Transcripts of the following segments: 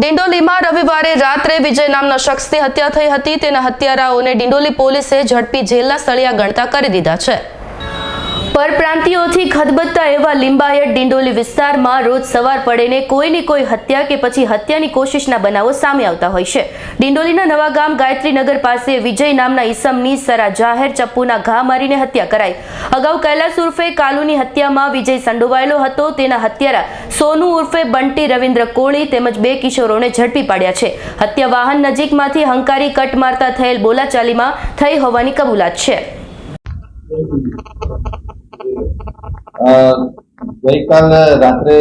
ડિંડોલીમાં રવિવારે રાત્રે વિજય નામના શખ્સની હત્યા થઈ હતી. તેના હત્યારાઓને ડિંડોલી પોલીસે ઝડપી જેલના સળિયા ગણતા કરી દીધા છે. પરપ્રાંતિયોથી ખદબદતા એવા લિંબાયત ડિંડોલી વિસ્તારમાં રોજ સવાર પડેને કોઈની કોઈ હત્યા કે પછી હત્યાની કોશિશના બનાવો સામે આવતા હોય છે. ડિંડોલીના નવા ગામ ગાયત્રીનગર પાસે વિજય નામના ઈસમની સરા જાહેર ચપ્પુના ઘા મારીને હત્યા કરાઈ. અગાઉ કૈલાસ ઉર્ફે કાલુની હત્યામાં વિજય સંડોવાયેલો હતો. તેના હત્યારા સોનુ ઉર્ફે બંટી રવિન્દ્ર કોળી તેમજ બે કિશોરોને ઝડપી પાડ્યા છે. હત્યા વાહન નજીકમાંથી હંકારી કટ મારતા થયેલ બોલાચાલીમાં થઈ હોવાની કબૂલાત છે. ગઈકાલ રાત્રે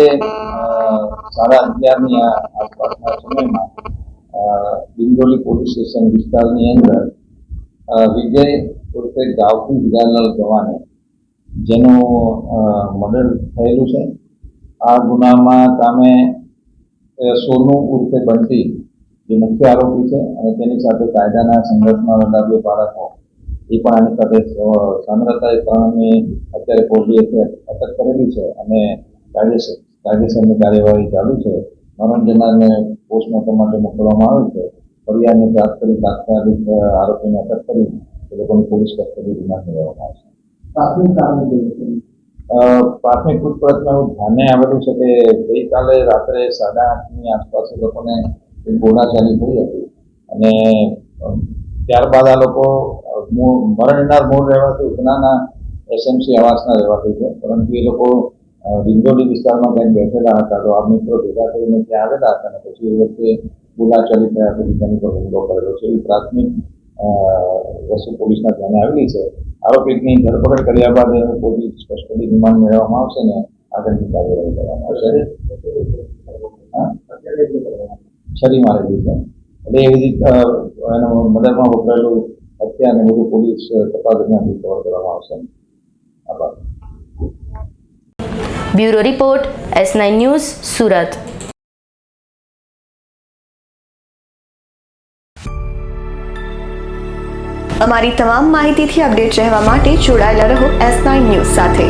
સાડા અગિયારની આસપાસના સમયમાં ડિંડોલી પોલીસ સ્ટેશન વિસ્તારની અંદર વિજય ઉર્ફે ગાવકી હિરાલાલ ગવાને જેનું મર્ડર થયેલું છે, આ ગુનામાં સામે સોનું ઉર્ફે બંટી જે મુખ્ય આરોપી છે અને તેની સાથે કાયદાના સંઘર્ષમાં બે બાળકો એ પણ આની સાથે સામ્રતા એ ત્રણની અત્યારે પોલીસે અટક કરેલી છે અને કાયદેસર કાયદેસરની કાર્યવાહી ચાલુ છે. મરણ જનારને પોસ્ટમોર્ટમ માટે મોકલવામાં આવે છે. ફરિયાદની પ્રાપ્ત કરી તાત્કાલિક આરોપીને અટક કરી એ લોકોની પોલીસ કસ્ટડી રિમાન્ડ લેવામાં આવશે પ્રાથમિક પૂછપરછમાં એવું ધ્યાને આવેલું છે કે ગઈકાલે રાત્રે સાડા આઠની આસપાસ એ લોકોને ગોળાચાલી થઈ હતી. અને ત્યારબાદ આ લોકો મૂળ મરણનાર મૂળ રહેવાથી ઉધનાના એસએમસી આવાસના રહેવાથી છે. પરંતુ એ લોકો ડિંડોલી વિસ્તારમાં કંઈક બેઠેલા હતા. તો આ મિત્રો ભેગા થઈને ત્યાં આવેલા હતા અને પછી એ વખતે બોલાચાલી થયા પછી તેની પર હુમલો કરેલો છે. એવી પ્રાથમિક વસ્તુ પોલીસના ધ્યાને આવેલી છે. આરોપીની ધરપકડ કર્યા બાદ એને પોલીસ કસ્ટડી રિમાન્ડ મેળવવામાં આવશે ને આગળની કાર્યવાહી કરવામાં આવશે? છરી મારેલી છે. એટલે એવી રીતે એનો મદદમાં વપરાયેલું હત્યા અને બધું પોલીસ તપાસ દરમિયાન રિકવર કરવામાં આવશે આભાર bureau report S nine news Surat અમારી તમામ માહિતીથી અપડેટ રહેવા માટે જોડાયેલા રહો એસ નાઇન ન્યૂઝ સાથે.